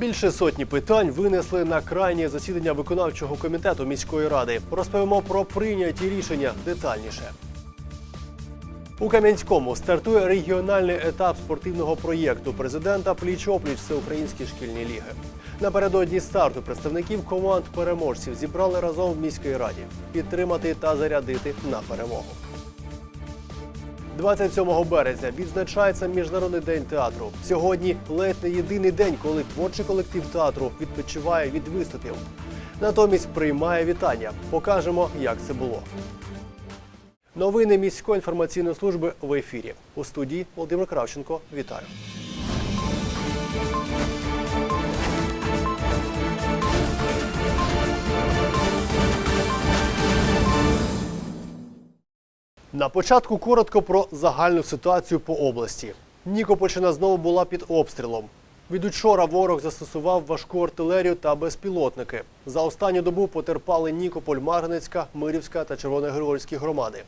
Більше сотні питань винесли на крайнє засідання виконавчого комітету міської ради. Розповімо про прийняті рішення детальніше. У Кам'янському стартує регіональний етап спортивного проєкту президента Пліч-опліч Всеукраїнські шкільні ліги. Напередодні старту представників команд переможців зібрали разом в міській раді підтримати та зарядити на перемогу. 27 березня відзначається Міжнародний день театру. Сьогодні ледь не єдиний день, коли творчий колектив театру відпочиває від виступів. Натомість приймає вітання. Покажемо, як це було. Новини міської інформаційної служби в ефірі. У студії Володимир Кравченко. Вітаю. На початку коротко про загальну ситуацію по області. Нікопольщина знову була під обстрілом. Від учора ворог застосував важку артилерію та безпілотники. За останню добу потерпали Нікополь, Марганецька, Мирівська та Червоногригорські громади.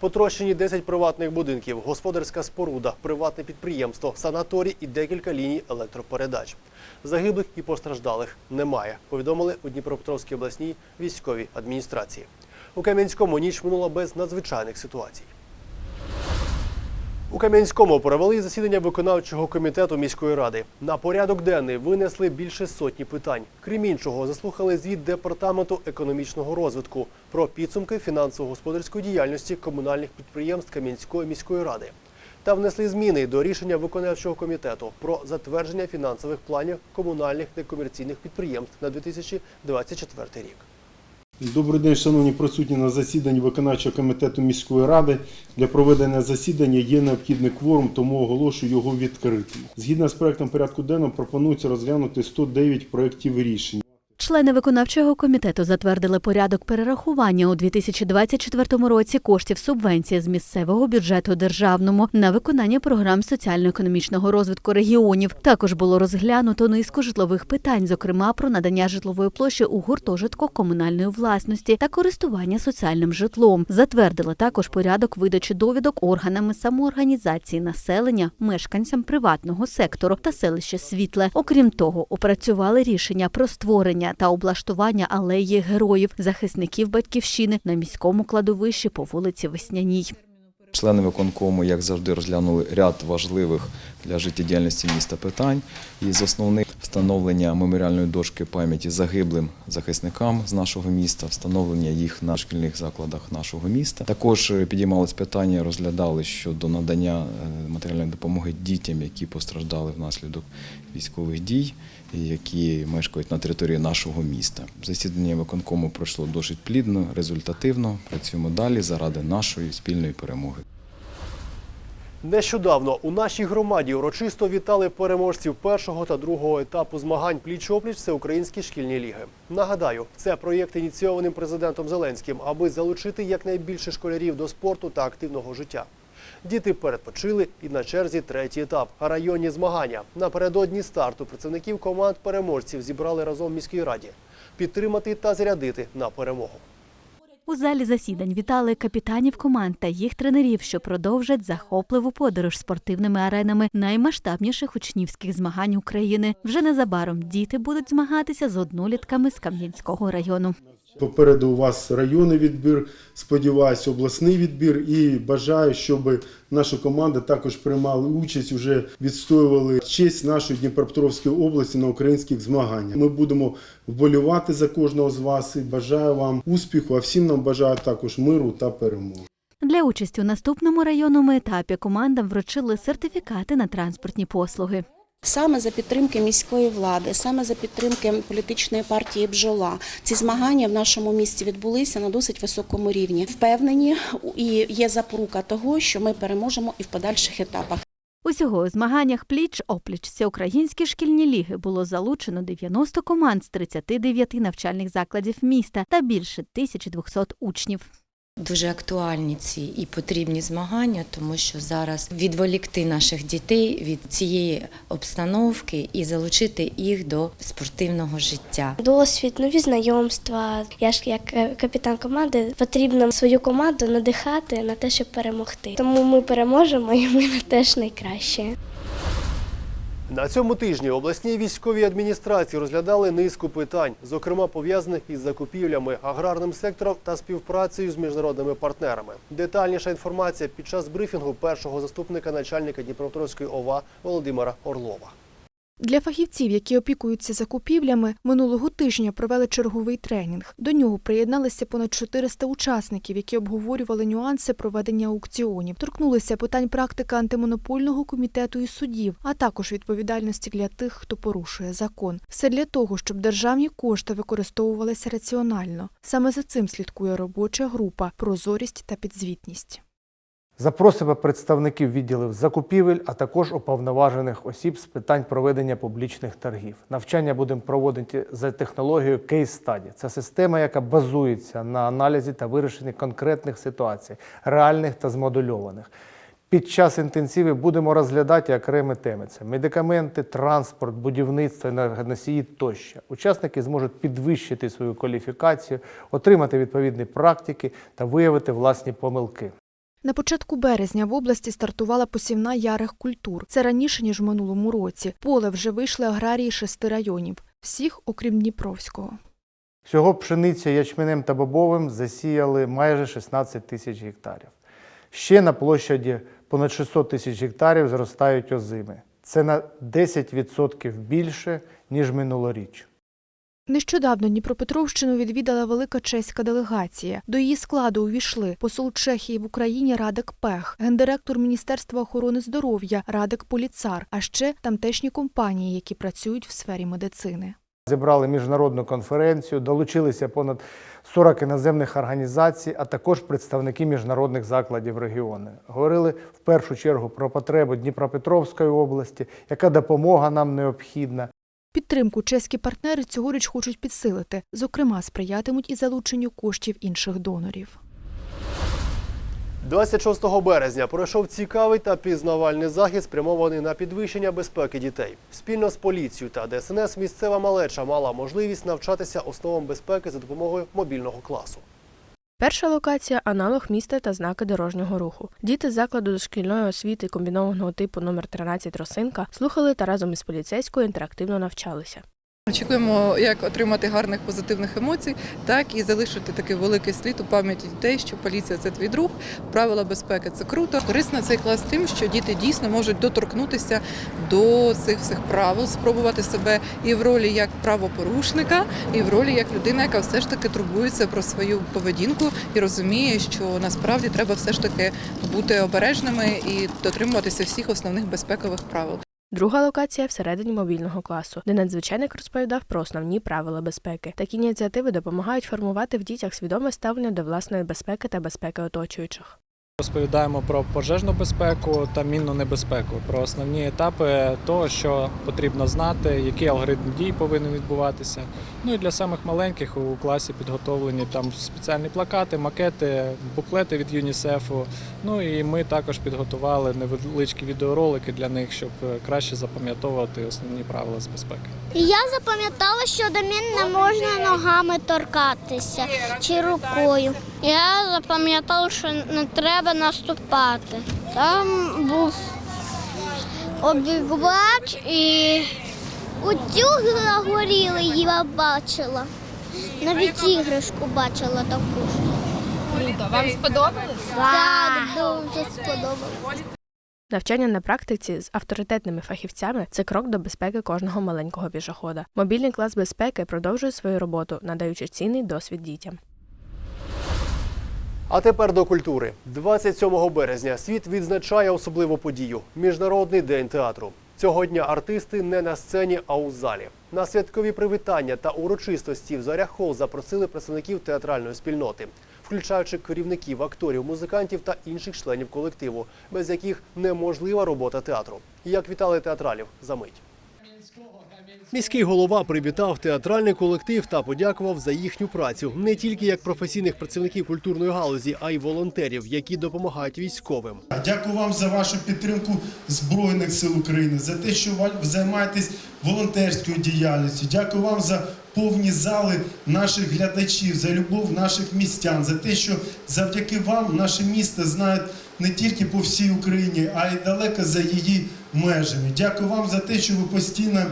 Потрощені 10 приватних будинків, господарська споруда, приватне підприємство, санаторій і декілька ліній електропередач. Загиблих і постраждалих немає, повідомили у Дніпропетровській обласній військовій адміністрації. У Кам'янському ніч минула без надзвичайних ситуацій. У Кам'янському провели засідання виконавчого комітету міської ради. На порядок денний винесли більше сотні питань. Крім іншого, заслухали звіт департаменту економічного розвитку про підсумки фінансово-господарської діяльності комунальних підприємств Кам'янської міської ради та внесли зміни до рішення виконавчого комітету про затвердження фінансових планів комунальних некомерційних підприємств на 2024 рік. Добрий день, шановні присутні на засіданні виконавчого комітету міської ради. Для проведення засідання є необхідний кворум, тому оголошую його відкритим. Згідно з проектом порядку денного пропонується розглянути 109 проєктів рішень. Члени виконавчого комітету затвердили порядок перерахування у 2024 році коштів субвенції з місцевого бюджету державному на виконання програм соціально-економічного розвитку регіонів. Також було розглянуто низку житлових питань, зокрема про надання житлової площі у гуртожитку комунальної власності та користування соціальним житлом. Затвердили також порядок видачі довідок органами самоорганізації населення, мешканцям приватного сектору та селища Світле. Окрім того, опрацювали рішення про створення та облаштування алеї героїв захисників батьківщини на міському кладовищі по вулиці Весняній. Члени виконкому, як завжди, розглянули ряд важливих для життєдіяльності міста питань. І з основних встановлення меморіальної дошки пам'яті загиблим захисникам з нашого міста, встановлення їх на шкільних закладах нашого міста. Також е, підіймалось питання, розглядали щодо надання е, матеріальної допомоги дітям, які постраждали внаслідок військових дій, які мешкають на території нашого міста. Засідання виконкому пройшло досить плідно, результативно. Працюємо далі заради нашої спільної перемоги. Нещодавно у нашій громаді урочисто вітали переможців першого та другого етапу змагань пліч-опліч Всеукраїнські шкільні ліги. Нагадаю, це проєкт ініційованим президентом Зеленським, аби залучити якнайбільше школярів до спорту та активного життя. Діти передпочили і на черзі третій етап районні змагання. Напередодні старту працівників команд переможців зібрали разом в міській раді підтримати та зарядити на перемогу. У залі засідань вітали капітанів команд та їх тренерів, що продовжать захопливу подорож спортивними аренами наймасштабніших учнівських змагань України. Вже незабаром діти будуть змагатися з однолітками з Кам'янського району. Попереду у вас районний відбір, сподіваюся, обласний відбір і бажаю, щоб наша команда також приймала участь, вже відстоювали честь нашої Дніпропетровської області на українських змаганнях. Ми будемо вболівати за кожного з вас і бажаю вам успіху, а всім нам бажаю також миру та перемоги. Для участі у наступному районному етапі командам вручили сертифікати на транспортні послуги. Саме за підтримки міської влади, саме за підтримки політичної партії Бджола, ці змагання в нашому місті відбулися на досить високому рівні. Впевнені і є запорука того, що ми переможемо і в подальших етапах. Усього у змаганнях пліч-опліч всеукраїнські шкільні ліги було залучено 90 команд з 39 навчальних закладів міста та більше 1200 учнів. Дуже актуальні ці і потрібні змагання, тому що зараз відволікти наших дітей від цієї обстановки і залучити їх до спортивного життя. Досвід, нові знайомства. Я ж як е, капітан команди потрібно свою команду надихати на те, щоб перемогти. Тому ми переможемо і ми теж найкраще. На цьому тижні обласні військові адміністрації розглядали низку питань, зокрема пов'язаних із закупівлями, аграрним сектором та співпрацею з міжнародними партнерами. Детальніша інформація під час брифінгу першого заступника начальника Дніпропетровської ОВА Володимира Орлова. Для фахівців, які опікуються закупівлями, минулого тижня провели черговий тренінг. До нього приєдналися понад 400 учасників, які обговорювали нюанси проведення аукціонів, торкнулися питань практики антимонопольного комітету і судів, а також відповідальності для тих, хто порушує закон. Все для того, щоб державні кошти використовувалися раціонально. Саме за цим слідкує робоча група прозорість та підзвітність. Запросимо представників відділів закупівель, а також уповноважених осіб з питань проведення публічних торгів. Навчання будемо проводити за технологією Case Study. Це система, яка базується на аналізі та вирішенні конкретних ситуацій, реальних та змодульованих. Під час інтенсивів будемо розглядати окремі теми: це медикаменти, транспорт, будівництво, енергоносії тощо. Учасники зможуть підвищити свою кваліфікацію, отримати відповідні практики та виявити власні помилки. На початку березня в області стартувала посівна ярих культур. Це раніше ніж в минулому році. Поле вже вийшли аграрії шести районів, всіх окрім Дніпровського. Всього пшеницю, ячменем та бобовим засіяли майже 16 тисяч гектарів. Ще на площаді понад 600 тисяч гектарів зростають озими. Це на 10% більше, ніж минулоріч. Нещодавно Дніпропетровщину відвідала велика чеська делегація. До її складу увійшли посол Чехії в Україні Радик Пех, гендиректор Міністерства охорони здоров'я Радик Поліцар, а ще тамтешні компанії, які працюють в сфері медицини. Зібрали міжнародну конференцію, долучилися понад 40 іноземних організацій, а також представники міжнародних закладів регіону. Говорили в першу чергу про потребу Дніпропетровської області, яка допомога нам необхідна. Підтримку чеські партнери цьогоріч хочуть підсилити. Зокрема, сприятимуть і залученню коштів інших донорів. 26 березня пройшов цікавий та пізнавальний захід, спрямований на підвищення безпеки дітей. Спільно з поліцією та ДСНС місцева малеча мала можливість навчатися основам безпеки за допомогою мобільного класу. Перша локація аналог міста та знаки дорожнього руху. Діти з закладу дошкільної освіти комбінованого типу номер 13 Росинка слухали та разом із поліцейською інтерактивно навчалися. Очікуємо, як отримати гарних позитивних емоцій, так і залишити такий великий слід у пам'яті дітей, що поліція це твій друг, правила безпеки це круто. Корисно цей клас тим, що діти дійсно можуть доторкнутися до цих всіх правил, спробувати себе і в ролі як правопорушника, і в ролі як людина, яка все ж таки турбується про свою поведінку і розуміє, що насправді треба все ж таки бути обережними і дотримуватися всіх основних безпекових правил. Друга локація всередині мобільного класу, де надзвичайник розповідав про основні правила безпеки. Такі ініціативи допомагають формувати в дітях свідоме ставлення до власної безпеки та безпеки оточуючих. Розповідаємо про пожежну безпеку та мінну небезпеку, про основні етапи того, що потрібно знати, який алгоритм дій повинен відбуватися. Ну і для самих маленьких у класі підготовлені там спеціальні плакати, макети, буклети від ЮНІСЕФу. Ну і ми також підготували невеличкі відеоролики для них, щоб краще запам'ятовувати основні правила з безпеки. Я запам'ятала, що до мене не можна ногами торкатися чи рукою. Я запам'ятала, що не треба наступати. Там був обігувач і утюг загорілий, я бачила. Навіть іграшку бачила таку. Круто, вам сподобалось? Так, дуже сподобалось. Навчання на практиці з авторитетними фахівцями це крок до безпеки кожного маленького пішохода. Мобільний клас безпеки продовжує свою роботу, надаючи цінний досвід дітям. А тепер до культури. 27 березня світ відзначає особливу подію Міжнародний день театру. Цього дня артисти не на сцені, а у залі. На святкові привітання та урочистості в Заря Хол запросили представників театральної спільноти, включаючи керівників, акторів, музикантів та інших членів колективу, без яких неможлива робота театру. Як вітали театралів за мить. Міський голова привітав театральний колектив та подякував за їхню працю не тільки як професійних працівників культурної галузі, а й волонтерів, які допомагають військовим. Дякую вам за вашу підтримку Збройних сил України, за те, що ви займаєтесь волонтерською діяльністю. Дякую вам за повні зали наших глядачів, за любов наших містян, за те, що завдяки вам наше місто знають не тільки по всій Україні, а й далеко за її межами. Дякую вам за те, що ви постійно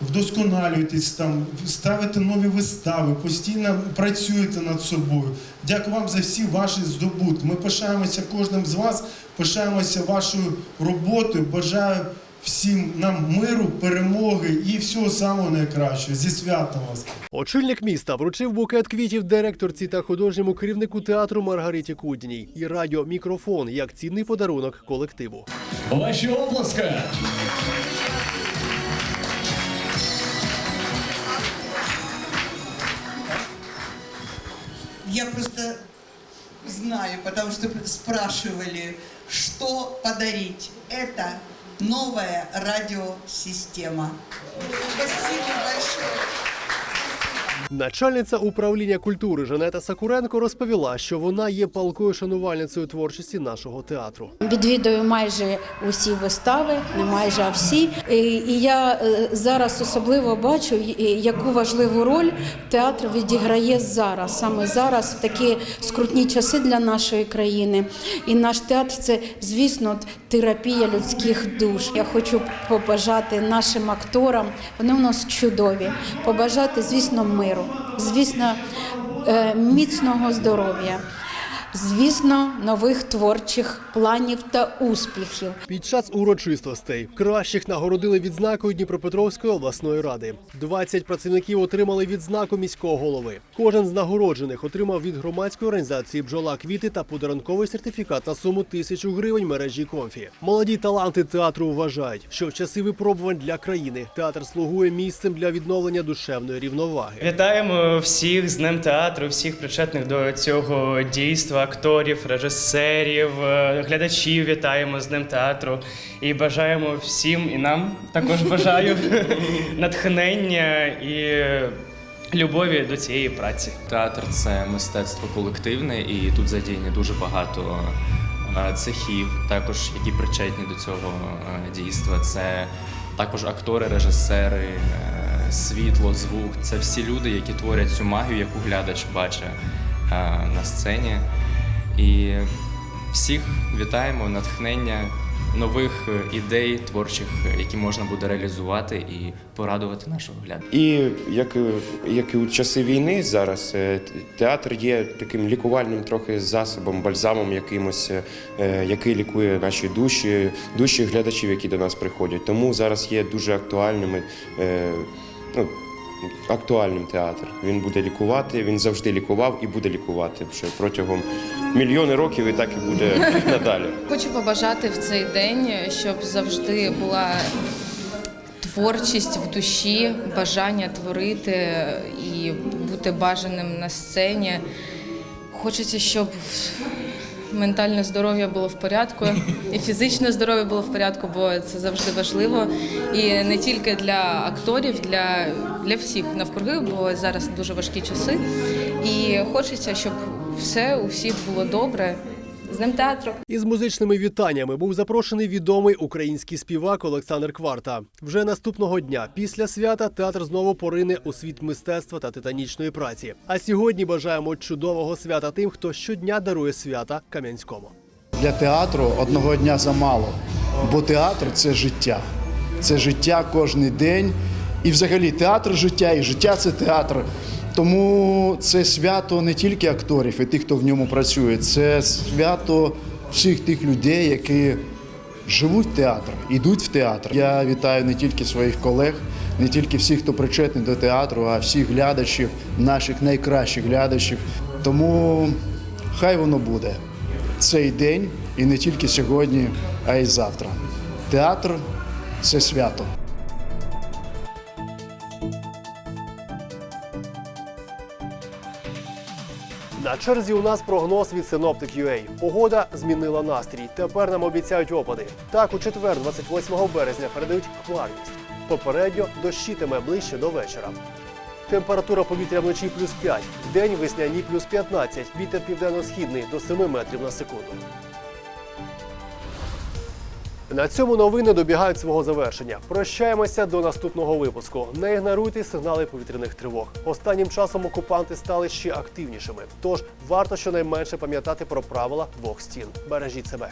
вдосконалюєтесь там, ставите нові вистави, постійно працюєте над собою. Дякую вам за всі ваші здобутки. Ми пишаємося кожним з вас, пишаємося вашою роботою. Бажаю всім нам миру, перемоги і всього самого найкращого. Зі святом вас! Очільник міста вручив букет квітів директорці та художньому керівнику театру Маргариті Кудній і радіомікрофон як цінний подарунок колективу. Ваші оплески! Я просто знаю, потому что спрашивали, что подарить. Это новая радиосистема. Спасибо большое. Начальниця управління культури Жанета Сакуренко розповіла, що вона є палкою шанувальницею творчості нашого театру. Відвідую майже усі вистави, не майже а всі. І я е, зараз особливо бачу, яку важливу роль театр відіграє зараз, саме зараз, в такі скрутні часи для нашої країни. І наш театр це, звісно, терапія людських душ. Я хочу побажати нашим акторам, вони у нас чудові, побажати, звісно, миру, звісно, е, міцного здоров'я. Звісно, нових творчих планів та успіхів. Під час урочистостей кращих нагородили відзнакою Дніпропетровської обласної ради. 20 працівників отримали відзнаку міського голови. Кожен з нагороджених отримав від громадської організації бджола квіти та подарунковий сертифікат на суму тисячу гривень мережі комфі. Молоді таланти театру вважають, що в часи випробувань для країни театр слугує місцем для відновлення душевної рівноваги. Вітаємо всіх з Днем театру, всіх причетних до цього дійства, акторів, режисерів, е, глядачів. Вітаємо з Днем театру і бажаємо всім, і нам також бажаю натхнення і любові до цієї праці. Театр це мистецтво колективне, і тут задіяні дуже багато е, цехів, також які причетні до цього е, дійства. Це також актори, режисери, світло, звук. Це всі люди, які творять цю магію, яку глядач бачить на сцені. І всіх вітаємо, натхнення. Нових е, ідей творчих, е, які можна буде реалізувати і порадувати нашого глядача. І як, і- як і у часи війни зараз е, театр є таким лікувальним трохи засобом, бальзамом якимось, е, який лікує наші душі, душі глядачів, які до нас приходять. Тому зараз є дуже актуальними. е, Ну, Актуальним театр. Він буде лікувати, він завжди лікував і буде лікувати вже протягом мільйони років, і так і буде надалі. Хочу побажати в цей день, щоб завжди була творчість в душі, бажання творити і бути бажаним на сцені. Хочеться, щоб ментальне здоров'я було в порядку, і фізичне здоров'я було в порядку, бо це завжди важливо. І не тільки для акторів, для, для всіх навкруги, бо зараз дуже важкі часи. І хочеться, щоб все у всіх було добре. З Днем театру! Із музичними вітаннями був запрошений відомий український співак Олександр Кварта. Вже наступного дня після свята театр знову порине у світ мистецтва та титанічної праці. А сьогодні бажаємо чудового свята тим, хто щодня дарує свята Кам'янському. Для театру одного дня замало, бо театр це життя. Це життя кожен день. І взагалі театр життя, і життя це театр. Тому це свято не тільки акторів і тих, хто в ньому працює, це свято всіх тих людей, які живуть в театр, йдуть в театр. Я вітаю не тільки своїх колег, не тільки всіх, хто причетний до театру, а всіх глядачів, наших найкращих глядачів. Тому хай воно буде цей день і не тільки сьогодні, а й завтра. Театр це свято. На черзі у нас прогноз від Synoptic.ua. Погода змінила настрій. Тепер нам обіцяють опади. Так, у четвер, 28 березня, передають хмарність. Попередньо дощитиме ближче до вечора. Температура повітря вночі плюс 5, день весняні плюс 15, вітер південно-східний до 7 метрів на секунду. На цьому новини добігають свого завершення. Прощаємося до наступного випуску. Не ігноруйте сигнали повітряних тривог. Останнім часом окупанти стали ще активнішими. Тож варто щонайменше пам'ятати про правила двох стін. Бережіть себе.